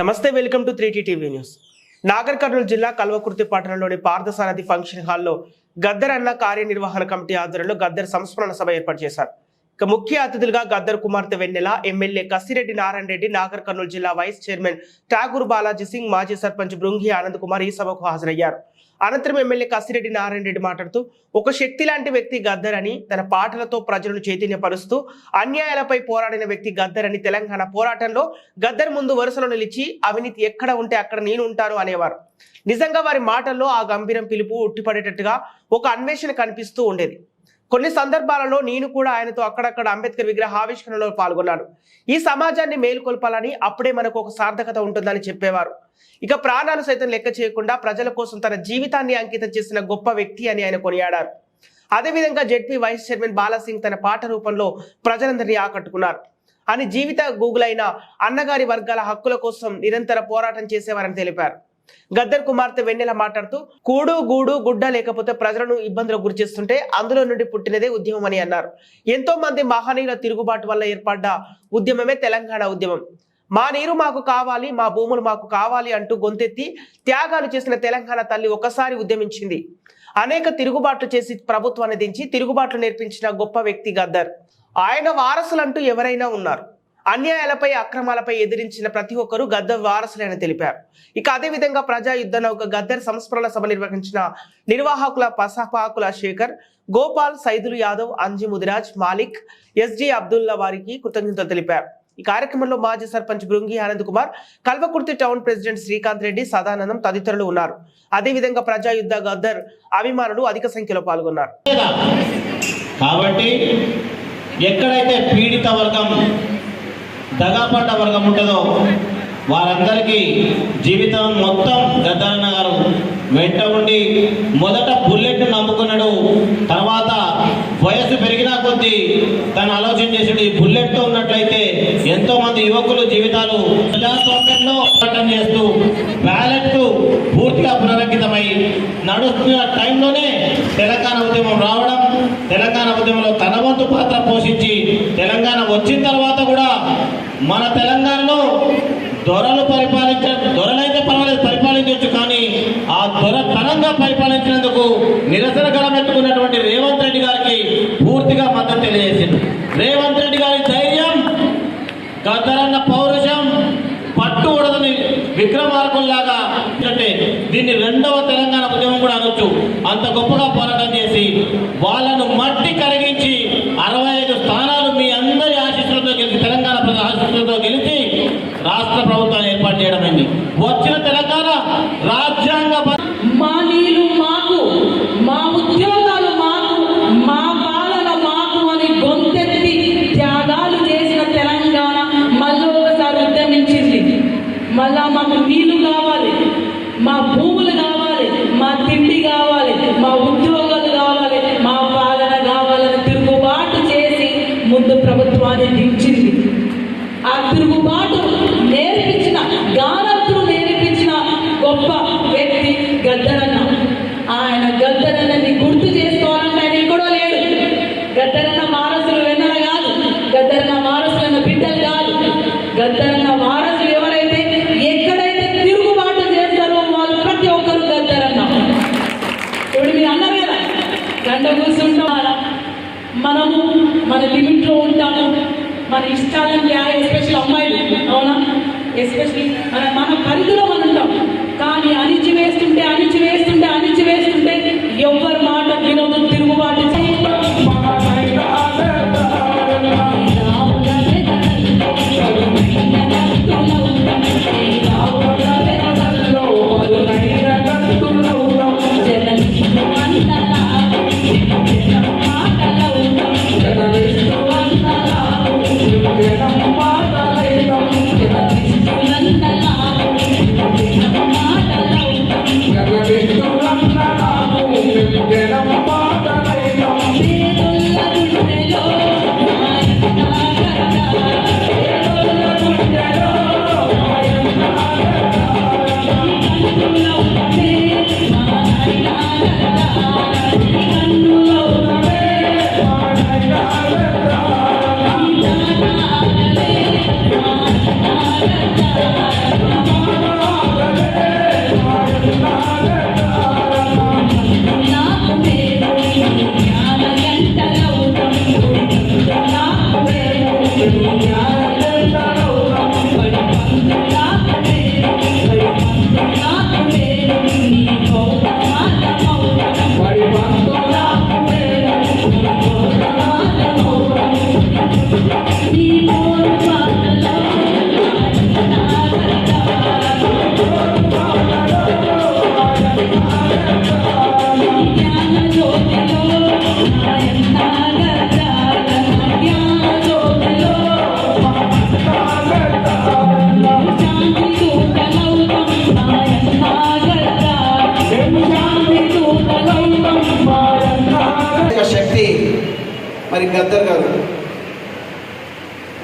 నమస్తే welcome to three TV news. Nagar Kurnool జిల్లా కల్వకుర్తి పట్టణంలోని పార్థసారథి ఫంక్షన్ హాల్లో గద్దర్ అన్న కార్యనిర్వహణ కమిటీ ఆధ్వర్యంలో గద్దర్ సంస్మరణ సభ ఏర్పాటు చేశారు. ఇక ముఖ్య అతిథులుగా గద్దర్ కుమార్తె వెన్నెల ఎమ్మెల్యే కసిరెడ్డి నారాయణ రెడ్డి నాగర్ కర్నూలు జిల్లా వైస్ చైర్మన్ ఠాగూర్ బాలాజీ సింగ్ మాజీ సర్పంచ్ బృంగి ఆనంద్ కుమార్ ఈ సభకు హాజరయ్యారు. అనంతరం ఎమ్మెల్యే కసిరెడ్డి నారాయణ రెడ్డి మాట్లాడుతూ ఒక శక్తి లాంటి వ్యక్తి గద్దర్ అని తన పాటలతో ప్రజలను చైతన్యపరుస్తూ అన్యాయాలపై పోరాడిన వ్యక్తి గద్దర్ అని తెలంగాణ పోరాటంలో గద్దర్ ముందు వరుసలో నిలిచి అవినీతి ఎక్కడ ఉంటే అక్కడ నేను ఉంటాను అనేవారు. నిజంగా వారి మాటల్లో ఆ గంభీరం పిలుపు ఉట్టిపడేటట్టుగా ఒక అన్వేషణ కనిపిస్తూ ఉండేది. కొన్ని సందర్భాలలో నేను కూడా ఆయనతో అక్కడక్కడ అంబేద్కర్ విగ్రహ ఆవిష్కరణలో పాల్గొన్నాను. ఈ సమాజాన్ని మేలుకొల్పాలని అప్పుడే మనకు ఒక సార్థకత ఉంటుందని చెప్పేవారు. ఇక ప్రాణాలు సైతం లెక్క చేయకుండా ప్రజల కోసం తన జీవితాన్ని అంకితం చేసిన గొప్ప వ్యక్తి అని ఆయన కొనియాడారు. అదేవిధంగా జెడ్పీ వైస్ చైర్మన్ బాలాసింగ్ తన పాట రూపంలో ప్రజలందరినీ ఆకట్టుకున్నారు. అని జీవిత గూగులైన అన్నగారి వర్గాల హక్కుల కోసం నిరంతర పోరాటం చేసేవారని తెలిపారు. గద్దర్ కుమార్తె వెన్నెల మాట్లాడుతూ కూడు గూడు గుడ్డ లేకపోతే ప్రజలను ఇబ్బందులకు గురి చేస్తుంటే అందులో నుండి పుట్టినదే ఉద్యమం అని అన్నారు. ఎంతో మంది మహనీయుల తిరుగుబాటు వల్ల ఏర్పడ్డ ఉద్యమమే తెలంగాణ ఉద్యమం. మా నీరు మాకు కావాలి మా భూములు మాకు కావాలి అంటూ గొంతెత్తి త్యాగాలు చేసిన తెలంగాణ తల్లి ఒకసారి ఉద్యమించింది. అనేక తిరుగుబాట్లు చేసి ప్రభుత్వాన్ని దించి తిరుగుబాట్లు నేర్పించిన గొప్ప వ్యక్తి గద్దర్. ఆయన వారసులంటూ ఎవరైనా ఉన్నారు. అన్యాయాలపై అక్రమాలపై ఎదిరించిన ప్రతి ఒక్కరూ గద్దర్ వారసులైన తెలిపారు. ఇక అదే విధంగా ప్రజా యుద్ధ నౌక గద్దర్ సంస్మరణ సభ నిర్వహించిన నిర్వాహకుల పసపాకుల శేఖర్ గోపాల్ సైదులు యాదవ్ అంజి ముదిరాజ్ మాలిక్ ఎస్జి అబ్దుల్లా వారికి కృతజ్ఞతలు తెలిపారు. ఈ కార్యక్రమంలో మాజీ సర్పంచ్ బృంగి ఆనంద్ కుమార్ కల్వకుర్తి టౌన్ ప్రెసిడెంట్ శ్రీకాంత్ రెడ్డి సదానందం తదితరులు ఉన్నారు. అదేవిధంగా ప్రజా యుద్ధ గద్దర్ అభిమానులు అధిక సంఖ్యలో పాల్గొన్నారు. కాబట్టి ఎక్కడైతే పీడిత వర్గం దగాపడ్డ వర్గం ఉంటుందో వారందరికీ జీవితం మొత్తం గద్దరన్న గారు వెంట ఉండి మొదట బుల్లెట్ నమ్ముకున్నాడు. తర్వాత వయసు పెరిగినా కొద్దీ తను ఆలోచన చేసి ఈ బుల్లెట్తో ఉన్నట్లయితే ఎంతో మంది యువకులు జీవితాలు ప్రజాస్వామ్యంలో పోరాటం చేస్తూ బ్యాలెట్ పూర్తిగా పునరంకితమై నడుస్తున్న టైంలోనే తెలంగాణ ఉద్యమం రావడం తెలంగాణ ఉద్యమంలో తన వంతు పాత్ర పోషించి తెలంగాణ వచ్చిన తర్వాత మన తెలంగాణలో దొరలు పరిపాలించ దొరలైతే పర్వాలేదు పరిపాలించవచ్చు కానీ ఆ దొరతనంగా పరిపాలించినందుకు నిరసన గలం రేవంత్ రెడ్డి గారికి పూర్తిగా మద్దతు తెలియజేసింది రేవంత్ రెడ్డి గారి ధైర్యం గద్దరన్న పౌరుషం పట్టు ఉడదని విక్రమార్కుల్లాగా అంటే దీన్ని రెండవ తెలంగాణ ఉద్యమం కూడా అనొచ్చు. అంత గొప్పగా పోరాటం చేసి వాళ్ళను మట్టి వారిని దించింది ఆ తిరుగుబాటు మన ఇష్టాలను న్యాయం ఎస్పెషల్ అమ్మాయిలు అవునా? ఎస్పెషలీ మన మన పరిధిలో మనం ఉంటాం. కానీ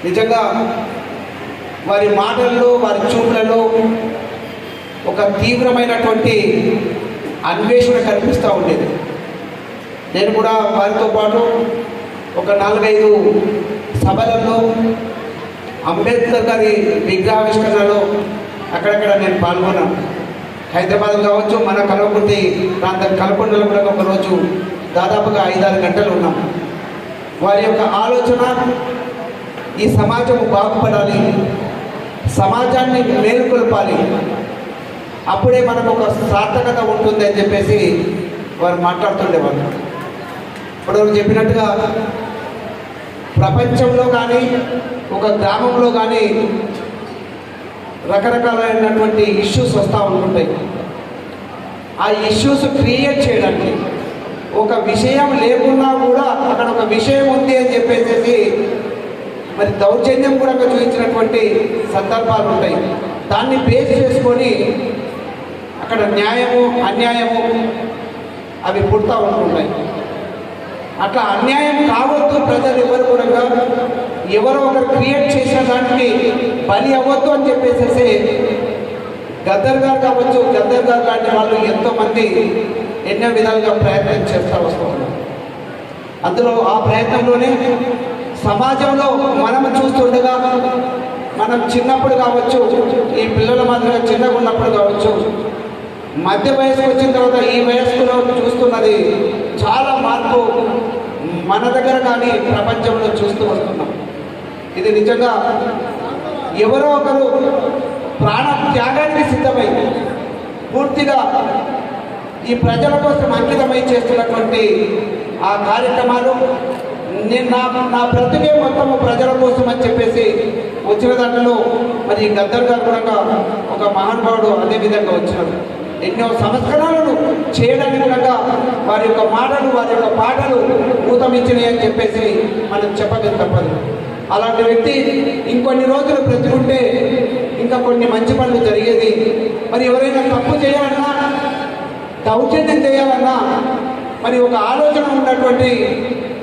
నిజంగా వారి మాటల్లో వారి చూపులలో ఒక తీవ్రమైనటువంటి అన్వేషణ కనిపిస్తూ ఉండేది. నేను కూడా వారితో పాటు ఒక నాలుగైదు సభలలో అంబేద్కర్ గారి విగ్రహావిష్కరణలో అక్కడక్కడ నేను పాల్గొన్నాను. హైదరాబాద్ కావచ్చు మన కలవకుర్తి ప్రాంతం కలకొండలో కూడా ఒకరోజు దాదాపుగా ఐదారు గంటలు ఉన్నాం. వారి యొక్క ఆలోచన ఈ సమాజం బాగుపడాలి. సమాజాన్ని మేలుకొల్పాలి. అప్పుడే మనకు ఒక సార్థకత ఉంటుంది అని చెప్పేసి వారు మాట్లాడుతుండేవారు ఇప్పుడు చెప్పినట్టుగా ప్రపంచంలో కానీ ఒక గ్రామంలో కానీ రకరకాలైనటువంటి ఇష్యూస్ వస్తూ ఉంటుంటాయి. ఆ ఇష్యూస్ క్రియేట్ చేయడానికి ఒక విషయం లేకున్నా కూడా అక్కడ ఒక విషయం ఉంది అని చెప్పేసి మరి దౌర్జన్యం కూడా చూపించినటువంటి సందర్భాలు ఉంటాయి. దాన్ని బేస్ చేసుకొని అక్కడ న్యాయము అన్యాయము అవి పుడతా ఉంటుంటాయి. అట్లా అన్యాయం కావద్దు ప్రజలు ఎవరు కూడా ఎవరో ఒకరు క్రియేట్ చేసిన దానికి బలి అవ్వద్దు అని చెప్పేసేసి గద్దర్ గారు కావచ్చు గద్దర్ గారు లాంటి వాళ్ళు ఎంతోమంది ఎన్నో విధాలుగా ప్రయత్నం చేస్తూ వస్తున్నాం. అందులో ఆ ప్రయత్నంలోనే సమాజంలో మనం చూస్తుండగా మనం చిన్నప్పుడు కావచ్చు ఈ పిల్లల మాదిరిగా చిన్నగా ఉన్నప్పుడు కావచ్చు మధ్య వయసుకు వచ్చిన తర్వాత ఈ వయస్సులో చూస్తున్నది చాలా మార్పు మన దగ్గర కానీ ప్రపంచంలో చూస్తూ వస్తున్నాం. ఇది నిజంగా ఎవరో ఒకరు ప్రాణ త్యాగానికి సిద్ధమై పూర్తిగా ఈ ప్రజల కోసం అంకితమై చేస్తున్నటువంటి ఆ కార్యక్రమాలు నేను నా నా బ్రతుకే మొత్తం ప్రజల కోసం అని చెప్పేసి వచ్చిన దాంట్లో మరి గద్దర్ గారు కూడా ఒక మహానుభావుడు అదే విధంగా వచ్చినారు. ఎన్నో సంస్కరణలను చేయడానికి కూడా వారి యొక్క మాటలు వారి యొక్క పాటలు ఊతమిచ్చినాయి అని చెప్పేసి మనం చెప్పక తప్పదు అలాంటి వ్యక్తి ఇంకొన్ని రోజులు బ్రతుకుంటే ఇంకా కొన్ని మంచి పనులు జరిగేది. మరి ఎవరైనా తప్పు చేయాలన్నా దౌర్జన్యం చేయాలన్నా మరి ఒక ఆలోచన ఉన్నటువంటి